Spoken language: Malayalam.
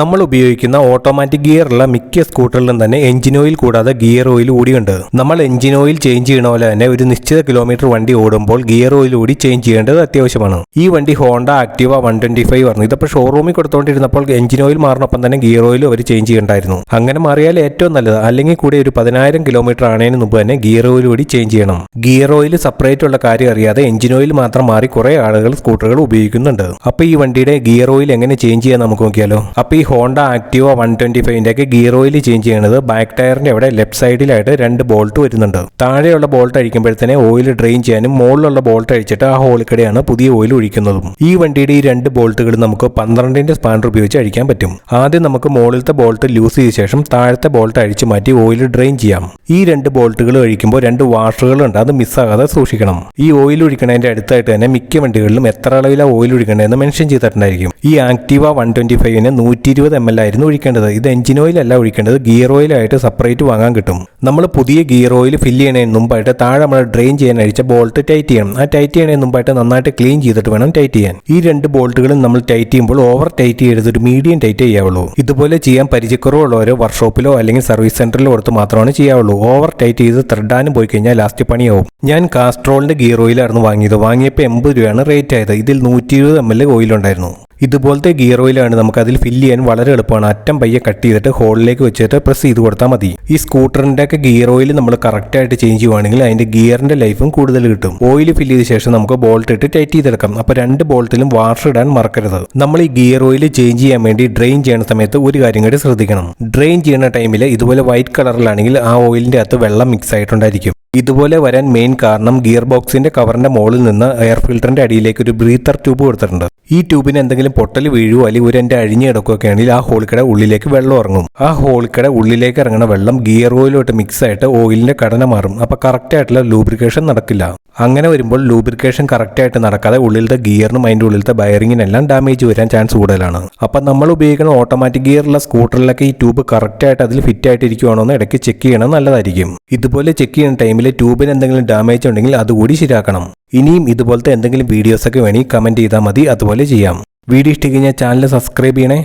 നമ്മൾ ഉപയോഗിക്കുന്ന ഓട്ടോമാറ്റിക് ഗിയറുള്ള മിക്ക സ്കൂട്ടറിലും തന്നെ എഞ്ചിൻ ഓയിൽ കൂടാതെ ഗിയർ ഓയിൽ കൂടിയുണ്ട്. നമ്മൾ എഞ്ചിൻ ഓയിൽ ചേഞ്ച് ചെയ്യണ പോലെ തന്നെ ഒരു നിശ്ചിത കിലോമീറ്റർ വണ്ടി ഓടുമ്പോൾ ഗിയർ ഓയിൽ കൂടി ചേഞ്ച് ചെയ്യേണ്ടത് അത്യാവശ്യമാണ്. ഈ വണ്ടി Honda Activa one twenty five പറഞ്ഞു ഇതിപ്പോൾ ഷോറൂമിൽ കൊടുത്തുകൊണ്ടിരുന്നപ്പോൾ എഞ്ചിൻ ഓയിൽ മാറിനൊപ്പം തന്നെ ഗിയർ ഓയിൽ അവർ ചേഞ്ച് ചെയ്യണ്ടായിരുന്നു. അങ്ങനെ മാറിയാൽ ഏറ്റവും നല്ലത് അല്ലെങ്കിൽ കൂടി ഒരു പതിനായിരം കിലോമീറ്റർ ആണതിന് മുമ്പ് തന്നെ ഗിയർ ഓയിൽ കൂടി ചേഞ്ച് ചെയ്യണം. ഗിയർ ഓയിൽ സെപ്പറേറ്റ് ഉള്ള കാര്യം അറിയാതെ എഞ്ചിൻ ഓയിൽ മാത്രം മാറി കുറെ ആളുകൾ സ്കൂട്ടറുകൾ ഉപയോഗിക്കുന്നുണ്ട്. അപ്പൊ ഈ വണ്ടിയുടെ ഗിയർ ഓയിൽ എങ്ങനെ ചേഞ്ച് ചെയ്യാൻ നമുക്ക് നോക്കിയാലോ. അപ്പൊ ഈ ഹോണ്ട ആക്ടിവ വൺ ട്വന്റി ഫൈവിന്റെയൊക്കെ ഗിയർ ഓയിൽ ചേഞ്ച് ചെയ്യണത് ബാക്ക് ടയറിന്റെ അവിടെ ലെഫ്റ്റ് സൈഡിലായിട്ട് രണ്ട് ബോൾട്ട് വരുന്നുണ്ട്. താഴെയുള്ള ബോൾട്ട് അഴിക്കുമ്പോഴത്തേനെ ഓയിൽ ഡ്രെയിൻ ചെയ്യാനും മുകളിലുള്ള ബോൾട്ട് അഴിച്ചിട്ട് ആ ഹോളിക്കടെയാണ് പുതിയ ഓയിൽ ഒഴിക്കുന്നതും. ഈ വണ്ടിയുടെ ഈ രണ്ട് ബോൾട്ടുകൾ നമുക്ക് പന്ത്രണ്ടിന്റെ സ്പാനർ ഉപയോഗിച്ച് അഴിക്കാൻ പറ്റും. ആദ്യം നമുക്ക് മുകളിലത്തെ ബോൾട്ട് ലൂസ് ചെയ്ത ശേഷം താഴത്തെ ബോൾട്ട് അഴിച്ചു മാറ്റി ഓയിൽ ഡ്രെയിൻ ചെയ്യാം. ഈ രണ്ട് ബോൾട്ടുകൾ അഴിക്കുമ്പോൾ രണ്ട് വാഷറുകളുണ്ട് അത് മിസ്സാകാതെ സൂക്ഷിക്കണം. ഈ ഓയിൽ ഒഴിക്കണതിന്റെ അടുത്തായിട്ട് തന്നെ മിക്ക വണ്ടികളിലും എത്ര അളവിലാണ് ഓയിൽ ഒഴിക്കേണ്ടതെന്ന് മെൻഷൻ ചെയ്തിട്ടുണ്ടായിരിക്കും. ഈ ആക്ടിവ വൺ ട്വന്റി ഫൈവിന് നൂറ്റി ഇരുപത് എം എൽ ആയിരുന്നു ഒഴിക്കേണ്ടത്. ഇത് എഞ്ചിൻ ഓയിൽ അല്ല ഒഴിക്കേണ്ടത്. ഗിയർ ഓയിലായിട്ട് സെപ്പറേറ്റ് വാങ്ങാൻ കിട്ടും. നമ്മൾ പുതിയ ഗിയർ ഓയിൽ ഫില്ല് ചെയ്യണതിന് മുമ്പായിട്ട് താഴെ നമ്മൾ ഡ്രെയിൻ ചെയ്യാൻ അഴിച്ച ബോൾട്ട് ടൈറ്റ് ചെയ്യണം. ആ ടൈറ്റ് ചെയ്യണതിന് മുമ്പായിട്ട് നന്നായിട്ട് ക്ലീൻ ചെയ്തിട്ട് വേണം ടൈറ്റ് ചെയ്യാൻ. ഈ രണ്ട് ബോൾട്ടുകളും നമ്മൾ ടൈറ്റ് ചെയ്യുമ്പോൾ ഓവർ ടൈറ്റ് ചെയ്യരുത്. ഒരു മീഡിയം ടൈറ്റ് ചെയ്യാവുള്ളൂ. ഇതുപോലെ ചെയ്യാൻ പരിചയക്കുറവുള്ളവർ വർക്ക്ഷോപ്പിലോ അല്ലെങ്കിൽ സർവീസ് സെന്ററിലോ കൊടുത്ത് മാത്രമാണ് ചെയ്യാവുള്ളൂ. ഓവർ ടൈറ്റ് ചെയ്ത് ത്രെഡാനും പോയി കഴിഞ്ഞാൽ ലാസ്റ്റ് പണിയാവും. ഞാൻ കാസ്ട്രോളിന്റെ ഗിയർ ഓയിലായിരുന്നു വാങ്ങിയത്. വാങ്ങിയപ്പോൾ എൺപത് രൂപയാണ് റേറ്റ് ആയത്. ഇതിൽ നൂറ്റി ഇരുപത് എം എൽ ഓയിലുണ്ടായിരുന്നു ഇതുപോലത്തെ ഗിയർ ഓയിലാണ് നമുക്ക് അതിൽ ഫില്ല് ചെയ്യാൻ വളരെ എളുപ്പമാണ്. അറ്റം പയ്യെ കട്ട് ചെയ്തിട്ട് ഹോളിലേക്ക് വെച്ചിട്ട് പ്രസ് ചെയ്ത് കൊടുത്താൽ മതി. ഈ സ്കൂട്ടറിന്റെ ഒക്കെ ഗിയർ ഓയിൽ നമ്മൾ കറക്റ്റ് ആയിട്ട് ചേഞ്ച് ചെയ്യുവാണെങ്കിൽ അതിന്റെ ഗിയറിന്റെ ലൈഫും കൂടുതൽ കിട്ടും. ഓയിൽ ഫില്ല് ചെയ്ത ശേഷം നമുക്ക് ബോൾട്ട് ഇട്ട് ടൈറ്റ് ചെയ്തെടുക്കാം. അപ്പോൾ രണ്ട് ബോൾട്ടിലും വാഷർ ഇടാൻ മറക്കരുത്. നമ്മൾ ഈ ഗിയർ ഓയിൽ ചേഞ്ച് ചെയ്യാൻ വേണ്ടി ഡ്രെയിൻ ചെയ്യുന്ന സമയത്ത് ഒരു കാര്യം കൂടി ശ്രദ്ധിക്കണം. ഡ്രെയിൻ ചെയ്യുന്ന ടൈമിൽ ഇതുപോലെ വൈറ്റ് കളറിലാണെങ്കിൽ ആ ഓയിലിന്റെ അകത്ത് വെള്ളം മിക്സ് ആയിട്ടുണ്ടായിരിക്കും. ഇതുപോലെ വരാൻ മെയിൻ കാരണം ഗിയർ ബോക്സിന്റെ കവറിന്റെ മുകളിൽ നിന്ന് എയർ ഫിൽറ്ററിന്റെ അടിയിലേക്ക് ഒരു ബ്രീത്തർ ട്യൂബ് കൊടുത്തിട്ടുണ്ട്. ഈ ട്യൂബിന് എന്തെങ്കിലും പൊട്ടൽ വീഴുവോ അല്ലെങ്കിൽ ഒരു എന്റെ അഴിഞ്ഞ് കിടക്കുകയൊക്കെ ആണെങ്കിൽ ആ ഹോൾക്കട ഉള്ളിലേക്ക് വെള്ളം ഇറങ്ങും. ആ ഹോൾക്കട ഉള്ളിലേക്ക് ഇറങ്ങുന്ന വെള്ളം ഗിയർ ഓയിലോട്ട് മിക്സ് ആയിട്ട് ഓയിലിന്റെ ഘടന മാറും. അപ്പോൾ കറക്റ്റ് ആയിട്ടുള്ള ലൂബ്രിക്കേഷൻ നടക്കില്ല. അങ്ങനെ വരുമ്പോൾ ലൂബ്രിക്കേഷൻ കറക്റ്റായിട്ട് നടക്കാതെ ഉള്ളിലത്തെ ഗിയറിനും അതിന്റെ ഉള്ളിലത്തെ ബയറിങ്ങിനെല്ലാം ഡാമേജ് വരാൻ ചാൻസ് കൂടുതലാണ്. അപ്പം നമ്മൾ ഉപയോഗിക്കുന്ന ഓട്ടോമാറ്റിക് ഗിയറുള്ള സ്കൂട്ടറിലൊക്കെ ഈ ട്യൂബ് കറക്റ്റായിട്ട് അതിൽ ഫിറ്റ് ആയിട്ടിരിക്കുവാണോ എന്ന് ഇടയ്ക്ക് ചെക്ക് ചെയ്യണം നല്ലതായിരിക്കും. ഇതുപോലെ ചെക്ക് ചെയ്യുന്ന ടൈമിൽ ട്യൂബിന് എന്തെങ്കിലും ഡാമേജ് ഉണ്ടെങ്കിൽ അതുകൂടി ശരിയാക്കണം. ഇനിയും ഇതുപോലത്തെ എന്തെങ്കിലും വീഡിയോസൊക്കെ വേണമെങ്കിൽ കമന്റ് ചെയ്താൽ മതി. അതുപോലെ ചെയ്യാം. വീഡിയോ ഇഷ്ടം കഴിഞ്ഞാൽ ചാനൽ സബ്സ്ക്രൈബ് ചെയ്യണേ.